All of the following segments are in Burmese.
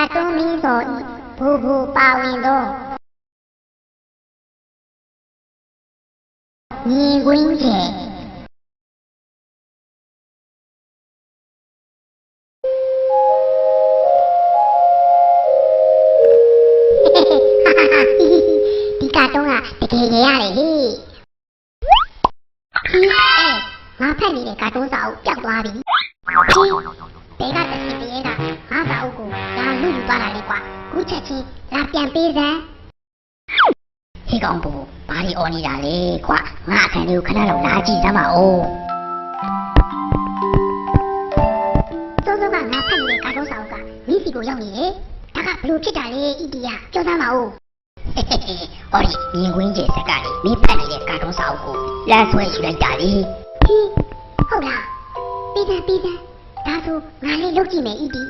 ကာတွန်းမင်းစော်ဤဘူဘူပါဝင်သောညီကွင်းကျဲဒီကာတွန်းကတကယ်ရရတယ်ဟိဟိအဲငါဖက်နေတဲ့ကာတွန်းစာအုပ်ပျောက်သွားပြီဟိဘဲကတစ်စီတည်းကငါစာအုပ်ကိုဒါ လူယူသွားတာလေကွာခုချက်ချင်းလာပြန်ပေးစမ်းဟိကောင်ဘူဘာဒီအော်နေတာလေကွာငါအခန်းလေးကိုခဏလောက်လာကြည့်စမ်းပါဦးစောစောကငါဖက်နေတဲ့ကာတွန်းစာအုပ်ကမိစီကိုရောက်နေတယ်ဒါကဘလို့ဖြစ်တာလဲအီတီယာပြောစမ်းပါဦးဟောဒီမြင်ကွင်းကျစက်ကလေမိဖက်နေတဲ့ကာတွန်းစာအုပ်ကိုလမ်းဆွဲယူလိုက်တာလေဟိဟုတ်လားပြီးတယ်ပြီးတယ်ဒါဆိုငါလေးလုပ်ကြည့်မယ်အီတီ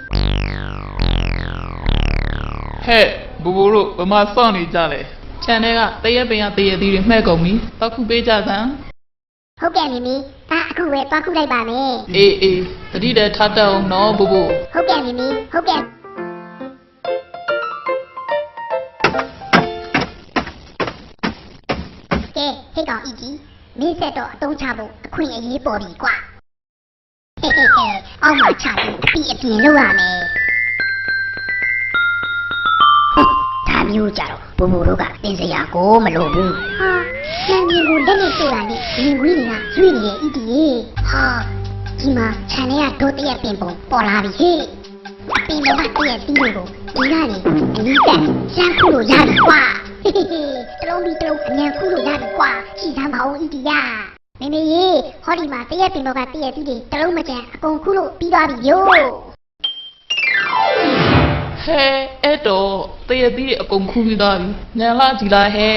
ဟဲ့ဘူဘူတို့ဘမစောင့်နေကြလဲခြံထဲကတရက်ပင်ကတရက်သီးတွေမှဲ့ကုန်ပြီတောက်ခုပေးကြစမ်းဟုတ်ကဲ့မီမီဒါအခုပဲတွားခုလိုက်ပါမယ်အေးအေးတတိတည်းထားတတ်အောင်နော်ဘူဘူဟုတ်ကဲ့မီမီဟုတ်ကဲ့ကဲဟိတ်ကောင်အီတီမင်းဆက်တော့အတုံးချဖို့အခွင့်အရေးပေါ်ပြီကွာဟဲ့ဟဲ့ဟဲ့အောက်မှာချပြီးအပြီးအပြင်လုပ်ရမယ် မျိုးကြတော့ဘူဘူတို့ကတင်စရာကိုမလိုဘူးဟာနန်မြင်ကိုလက်နဲ့တို့တာနဲ့မြင်ကွင်းတွေကရွေ့နေရဲ့အီတီရေဟာဒီမှာခြံထဲကဒိုးတရက်ပင်ပုံပေါ်လာပြီဟေ့ပင်ပုံကတရက်ပြီးလို့ဒီကနေအနီးတက်ရမ်းခုလို့ရပြီကွာဟေးဟေးဟေးတလုံးပြီးတလုံးအမြန်ခုလို့ရပြီကွာကြည်စမ်းပါဦးအီတီယာမေမေရေဟောဒီမှာတရက်ပင်ပုံကတရက်ပြီးတယ်တလုံးမကျန်အကုန်ခုလို့ပြီးသွားပြီယို့ ဟဲအဲ့တော့တရက်သီးတွေအကုန်ခူးပြီးသားပြီညံလာကြည်လာဟဲ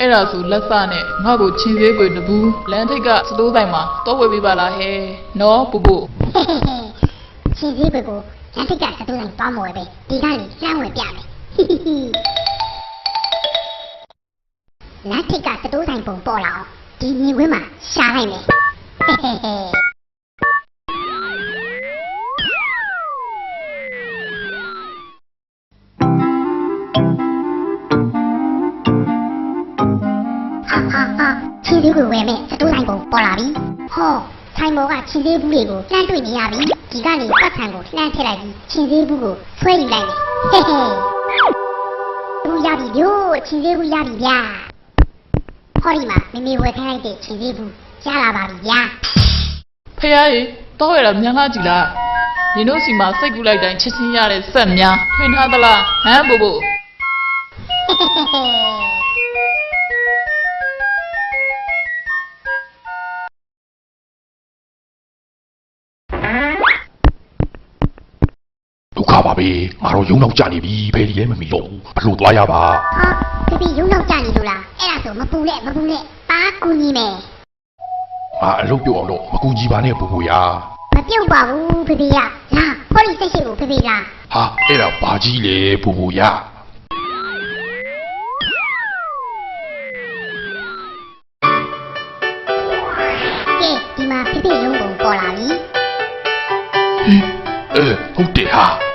အဲ့ဒါဆိုလက်စနဲ့ငါ့ကိုချင်းသေးကိုတဘူးလမ်းထိပ်ကစတိုးဆိုင်မှာတော့ဝယ်ပေးပါလားဟဲနော်ဘူဘူရှင်စည်းဘက်ကိုလက်ထိတ်ကစတူးတိုင်းပေါင်းမဝဲပဲဒီကနေလမ်းဝင်ပြမယ်လက်ထိတ်ကစတူးတိုင်းပုံပေါ်လာအောင်ဒီမြင်ကွင်းမှာရှာလိုက်မယ် ဟာဟာဟာချင်းစည်းကိုဝယ်မယ်စတူးတိုင်းပုံပေါ်လာပြီဟောဆိုင်မောကချင်းစည်းဘူးတွေကိုလှမ်းတွေ့နေရပြီဒီကနေပတ်ဆံကိုလှမ်းထည့်လိုက်ပြီးချင်းစည်းဘူးကိုဆွဲယူလိုက်မယ်ဟဲ့ဟဲ့ဘူးရပြီဗျို့ချင်းစည်းဘူးရပြီဗျာဟောဒီမှာမမေဝယ်ခိုင်းလိုက်တဲ့ချင်းစည်းဘူးရလာပါပြီဗျာဖះရေတော့ရတာညံလာကြည်လားညီတို့စီမှာစိတ်ကူးလိုက်တိုင်းချစ်ချင်းရတဲ့ဆက်များထွင်ထားသလားဟမ်ဘူဘူ ဒုက္ခပါပဲငါတို့ယုံနောက်ကြနေပြီဖယ်ဒီလည်းမမီတော့ဘူးဘလို့သွားရပါဟာဖေဖေရုံနောက်ကြနေလို့လားအဲ့ဒါဆိုမပူနဲ့မပူနဲ့ပါကူညီမယ်ငါအလုပ်ပြုတ်အောင်တော့မကူကြီးပါနဲ့ပူပူရမပြုတ်ပါဘူးဖေဖေကလာဟောဒီစိတ်ရှိကိုဖေဖေကဟာအဲ့ဒါဘာကြီးလေပူပူရကဲဒီမှာဖေဖေရုံပုံပေါ်လာပြီဟင်အဲဟုတ်တယ်ဟာရော့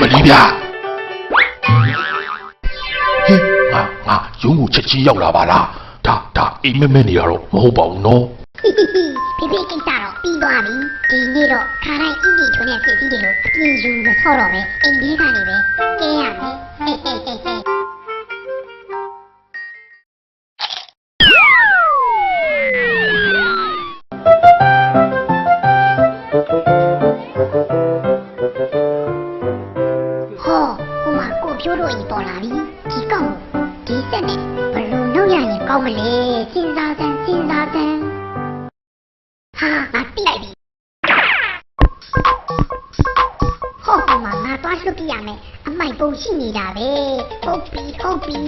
မလီဗျာဟင်ငါငါယုံကိုချက်ချင်းရောက်လာပါလားဒါဒါအိမ်မက်မက်နေရတော့မဟုတ်ပါဘူးနော်ဟိဟိဟိဖေဖေကိစ္စတော့ပြီးသွားပြီဒီနေ့တော့ခါတိုင်းအင်းကြီးထွန်းတဲ့စိတ်ကြီးတွေကိုအပြင်းယူမဆော့တော့ပဲအိမ်ကြီးကနေပဲကဲရမယ်ဟဲ့ဟဲ့ဟဲ့ဟဲ့ဟော ပေါ်လာပြီဒီကောင်ကိုဒီစက်နဲ့ဘယ်လိုလုပ်ရရင်ကောင်းမလဲစဉ်းစားစမ်းစဉ်းစားစမ်းဟာငါတိလိုက်ပြီဟောဟိုမှာငါသွားလှုပ်ပြရမယ်အမိုက်ပုံရှိနေတာပဲဟုတ်ပြီဟုတ်ပြီ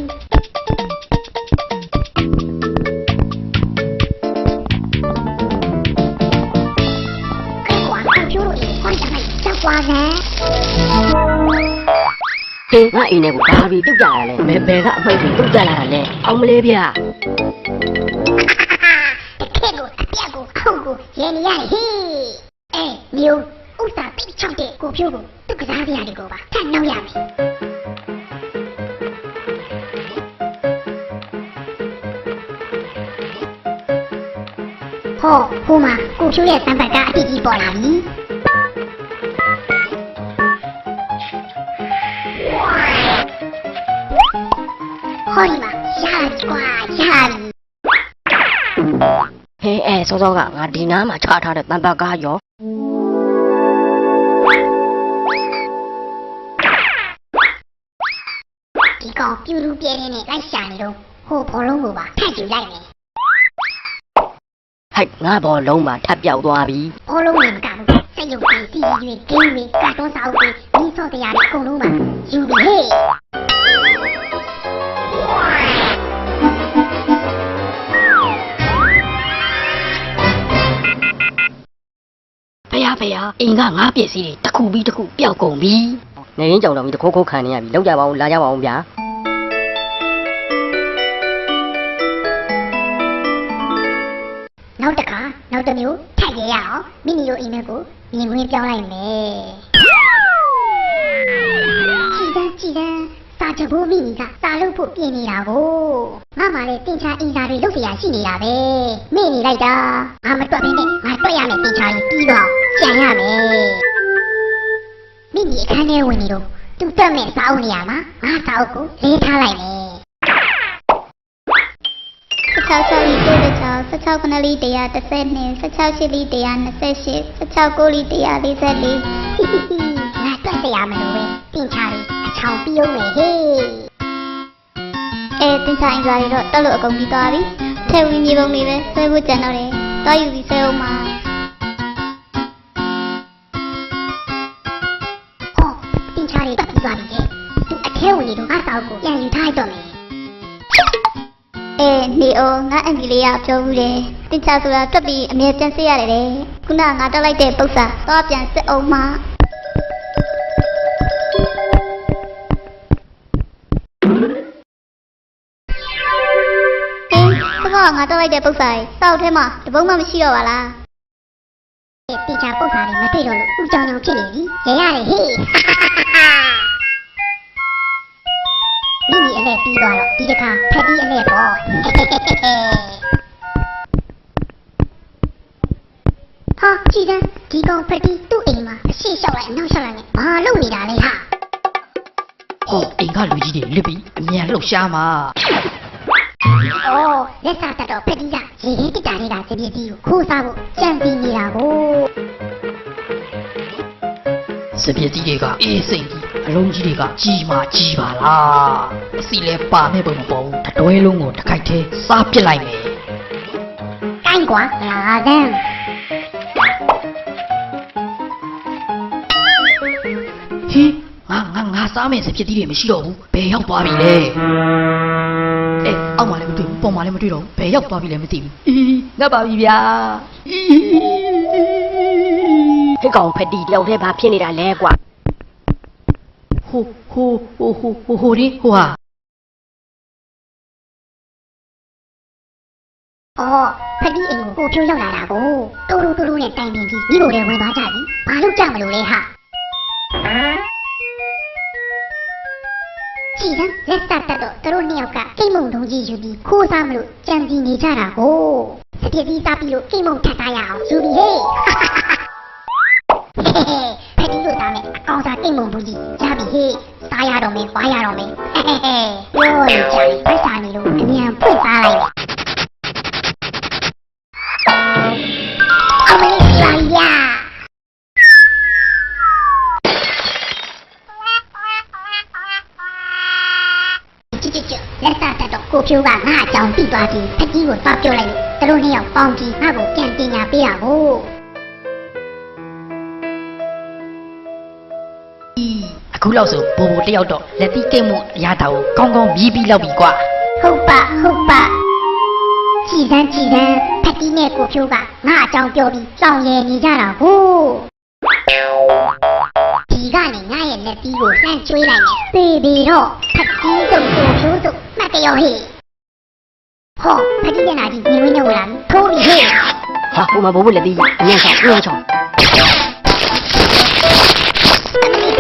အဲ့ကွာကိုဖြိုး တို့အိမ်ခွန်ချလိုက်ကြောက်သွားစမ်းဟေးငါအိမ်ထဲကိုဘာပြီးတုတ်ကြတာလဲဘယ်ဘယ်ကအမိုက်ပြီးတုတ်ကြလာတာလဲအောင်မလေးဗျာတကယ်ကိုအပြက်ကိုအခုကိုရေနေရတယ်ဟေးအေးမျိုးဥစ္စာတိတ်ချောက်တဲ့ကိုဖြိုးကိုသူ့ကစားစရာတွေကိုပါထပ်နှောက်ရမယ်ဟောဟိုမှာကိုဖြိုးရဲ့စံပတ်ကအတိအကျပေါ်လာပြီ ဟောဒီမှာရပြီကွာရပြီဟဲအဲစောစောကငါဒီနားမှာချထားတဲ့တန်ပတ်ကားရောဒီကောင်ပြူလူပြဲနေနဲ့လိုက်ရှာနေတော့ဟိုဘောလုံးကိုပါထပ်ယူလိုက်မယ်ဟဲ့ငါဘောလုံးမှာထပ်ပြောက်သွားပြီဘောလုံးနဲ့မကဘူးစိတ်ယုံကြည်စီရွေဂိမ်းတွေကတ်တွန်းစာအုပ်တွေမိစော့တရားတွေအကုန်လုံးပါယူပြီဟဲ့ ဖယားဖယားအိမ်ကငါပစ္စည်းတွေတစ်ခုပြီးတစ်ခုပျောက်ကုန်ပြီနေရင်ကြောင်တော်ပြီတခိုးခိုးခံနေရပြီလောက်ကြပါဦးလာကြပါဦးဗျာ နောက်တစ်ခါနောက်တစ်မျိုးထပ်ရရအောင်မိမိတို့အိမ်မက်ကိုမြင်ကွင်းပြောင်းလိုက်မယ်ကြည်တန်းကြည်တန်းစာချဖို့မိမိကစာလုပ်ဖို့ပြင်နေတာကိုငါမှလည်းတင်ချာအင်စာတွေလုပ်เสียရှိနေတာပဲမေ့နေလိုက်တာငါမတွက်ဘဲနဲ့ငါတွက်ရမယ်တင်ချာကြီးပြီးတော့ ကြံရမယ်။မိမိအခန်းထဲဝင်နေတော့သူ့တက်မဲ့စာအုပ်နေရာမှာငါစာအုပ်ကိုလေးထားလိုက်မယ်။16ဆောက်လီ96 16ခဏလီ132 16ရှစ်လီ128 16ကိုလီ144ဟိဟိဟိငါတွေ့စရာမလိုပဲတင်ချပြီးအချောင်ပြုံးမယ်ဟေးအဲတင်ချရင်ကြွားရတော့တက်လို့အကုန်ပြီးသွားပြီထဲဝင်မြေပုံတွေပဲဆွဲဖို့ကြံတော့တယ်တွားယူပြီးဆွဲအောင်ပါ စာအုပ်ကိုပြန်ယူထားလိုက်တော့မယ်အဲနေအောင်ငါအန်ဒီလေးကပြောဘူးတယ်တင်ချဆိုတာတွက်ပြီးအမြဲပြန်စစ်ရတယ်တဲ့ခုနကငါတက်လိုက်တဲ့ပု္ပ္ပာတော့ပြန်စစ်အောင်ပါဟင်းဘကငါတက်လိုက်တဲ့ပု္ပ္ပာကြီးစောက်ထဲမှာတပုံးမှမရှိတော့ပါလားတင်ချာပုတ်စာတွေမတွေ့တော့လို့ဦးကြောင်ကြောင်ဖြစ်နေပြီရရတယ်ဟေး လဲပြီးသွားတော့ဒီတစ်ခါဖက်ပြီးအလဲပေါ့ဟာကြည်စမ်းဒီကောင်ဖက်ပြီးသူ့အိမ်မှာအရှိလျှောက်လိုက်အနောက်လျှောက်လိုက်နဲ့ဘာလုပ်နေတာလဲဟာဟောအိမ်ကလူကြီးတွေလစ်ပြီးအမြန်လှုပ်ရှားမှာအော်လက်စားတက်တော့ဖက်ပြီးကရေခဲတစ်တာလေးကစပြည့်ကြီးကိုခိုးစားဖို့ကြံပြီးနေတာကို စပစ်ကြီးတွေကအေးစိတ်ကြီးအလုံးကြီးတွေကကြီးမာကြီးပါလားအစီလဲပါမဲ့ပုံမပေါ်ဘူးတတွဲလုံးကိုတစ်ခိုက်သေးစားပစ်လိုက်မယ်ကိုင်းကွာလာသမ်းဟင်းငါငါငါစားမယ်စပစ်ကြီးတွေမရှိတော့ဘူးဘယ်ရောက်သွားပြီလဲအဲအောက်မှာလည်းမတွေ့ဘူးပေါ်မှာလည်းမတွေ့တော့ဘူးဘယ်ရောက်သွားပြီလဲမသိဘူးအီးငတ်ပါပြီဗျာအီး ဟဲ့ကောင်ဖက်တီတယောက်တည်းဘာဖြစ်နေတာလဲကွာဟိုဟိုဟိုဟိုဟိုဟိုဒီဟိုဟာအော်ဖက်ပြီးအိမ်ကိုကိုဖြိုးရောက်လာတာကိုတူတူတူတူနဲ့တိုင်ပင်ပြီးမိတို့တွေဝင်သွားကြပြီဘာလို့ကြမလို့လဲဟာကြည်စမ်းလက်စားတက်တော့သူတို့နှစ်ယောက်ကကိတ်မုံတုံးကြီးယူပြီးခိုးစားမလို့ကြံစီနေကြတာကိုစပြည့်ပြီးစားပြီးလို့ကိတ်မုံထပ်ထားရအောင်ယူပြီးဟေး ဖက်တီးလို့သားမယ်အကောင်စားကိတ်မုံဘူးကြီးရပြီဟေးစားရတော့မယ်ဝါရတော့မယ်ဟဲ့ဟဲ့ပြောနေကြတယ်ဖက်စားနေလို့အမြန်ဖွင့်စားလိုက်မယ်အမေဆာယာချစ်ချစ်ချစ်လက်စားတက်တော့ကိုဖြိုးကငါအကြောင်းပြီးသွားပြီးဖက်တီးကိုသွားပြောလိုက်လို့သူတို့နှစ်ယောက်ပေါင်းပြီးငါ့ကိုပြန်ပညာပေးတာကို အခုလောက်ဆိုဘိုးဘိုတယောက်တော့လက်သီးကိတ်မှုအရာတာကိုကောင်းကောင်းမြည်ပြီးလောက်ပြီကွာဟုတ်ပါဟုတ်ပါကြည်စမ်းကြည်စမ်းဖက်တီးနဲ့ကိုဖြိုးကငါအကြောင်းပြောပြီးကြောင်ရည်နေကြတာကိုဒီကနေငါရဲ့လက်ပြီးကိုလှမ်းကျွေးလိုက်မယ်ပေပြီတော့ဖက်တီးတို့ကိုဖြိုးတို့မှတ်တရောဟေ့ဟောဖက်တီးနဲ့နာကြီးညီဝင်းနဲ့ဝင်လာပြီထိုးပြီဟေ့ဟာဟိုမှာဘိုးဘိုလက်တီးအမြန်ဆောင်အမြန်ဆောင်